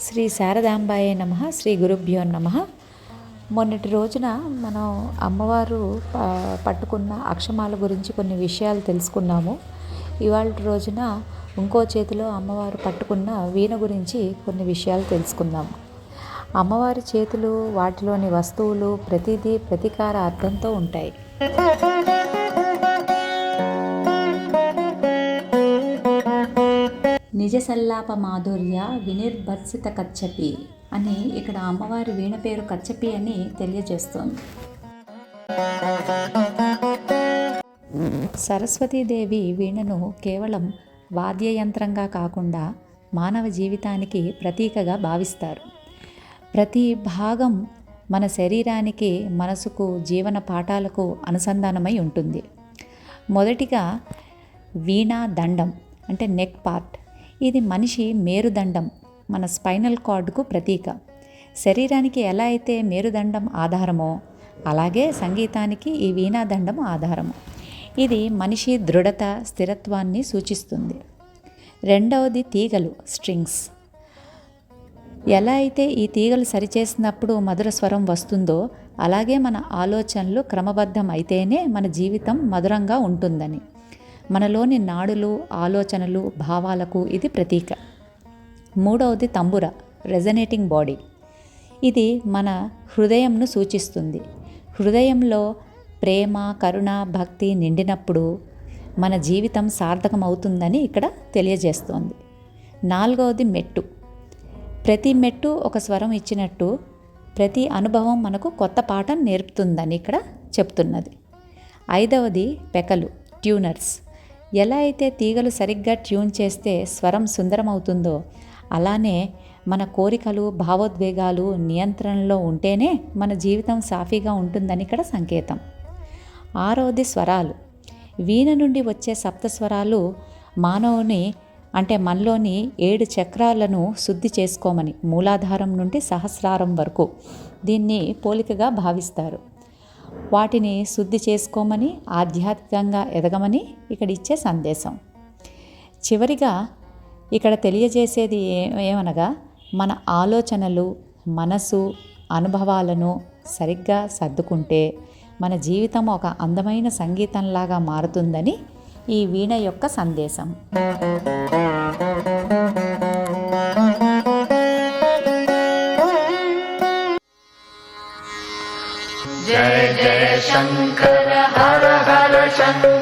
శ్రీ శారదాంబాయే నమ శ్రీ గురుభ్యో నమ. మొన్నటి రోజున మనం అమ్మవారు పట్టుకున్న అక్షమాల గురించి కొన్ని విషయాలు తెలుసుకున్నాము. ఇవాళ రోజున ఇంకో చేతిలో అమ్మవారు పట్టుకున్న వీణ గురించి కొన్ని విషయాలు తెలుసుకుందాము. అమ్మవారి చేతులు వాటిలోని వస్తువులు ప్రతిదీ ప్రతీకార అర్థంతో ఉంటాయి. నిజ సల్లాప మాధుర్య వినిర్భర్సిత కచ్చపి అని ఇక్కడ అమ్మవారి వీణ పేరు కచ్చపి అని తెలియజేస్తోంది. సరస్వతీదేవి వీణను కేవలం వాద్యయంత్రంగా కాకుండా మానవ జీవితానికి ప్రతీకగా భావిస్తారు. ప్రతి భాగం మన శరీరానికి మనసుకు జీవన పాఠాలకు అనుసంధానమై ఉంటుంది. మొదటిగా వీణా దండం అంటే నెక్ పార్ట్ ఇది మనిషి మేరుదండం మన స్పైనల్ కార్డుకు ప్రతీక. శరీరానికి ఎలా అయితే మేరుదండం ఆధారమో అలాగే సంగీతానికి ఈ వీణాదండం ఆధారము. ఇది మనిషి దృఢత స్థిరత్వాన్ని సూచిస్తుంది. రెండవది తీగలు స్ట్రింగ్స్. ఎలా అయితే ఈ తీగలు సరిచేసినప్పుడు మధుర స్వరం వస్తుందో అలాగే మన ఆలోచనలు క్రమబద్ధం అయితేనే మన జీవితం మధురంగా ఉంటుందని. మనలోని నాడులు ఆలోచనలు భావాలకు ఇది ప్రతీక. మూడవది తంబుర రెజనేటింగ్ బాడీ ఇది మన హృదయంను సూచిస్తుంది. హృదయంలో ప్రేమ కరుణ భక్తి నిండినప్పుడు మన జీవితం సార్థకమవుతుందని ఇక్కడ తెలియజేస్తోంది. నాలుగవది మెట్టు. ప్రతి మెట్టు ఒక స్వరం ఇచ్చినట్టు ప్రతి అనుభవం మనకు కొత్త పాఠం నేర్పుతుందని ఇక్కడ చెప్తున్నది. ఐదవది పెకలు ట్యూనర్స్ ఎలా అయితే తీగలు సరిగ్గా ట్యూన్ చేస్తే స్వరం సుందరమవుతుందో అలానే మన కోరికలు భావోద్వేగాలు నియంత్రణలో ఉంటేనే మన జీవితం సాఫీగా ఉంటుందని ఇక్కడ సంకేతం. ఆరవది స్వరాలు. వీణ నుండి వచ్చే సప్త స్వరాలు మానవుని అంటే మనలోని ఏడు చక్రాలను శుద్ధి చేసుకోమని మూలాధారం నుండి సహస్రారం వరకు దీన్ని పోలికగా భావిస్తారు. వాటిని శుద్ధి చేసుకోమని ఆధ్యాత్మికంగా ఎదగమని ఇక్కడ ఇచ్చే సందేశం. చివరిగా ఇక్కడ తెలియజేసేది ఏమనగా మన ఆలోచనలు మనసు అనుభవాలను సరిగ్గా సర్దుకుంటే మన జీవితం ఒక అందమైన సంగీతంలాగా మారుతుందని ఈ వీణ యొక్క సందేశం. जय जय शङ्कर हर हर शङ्कर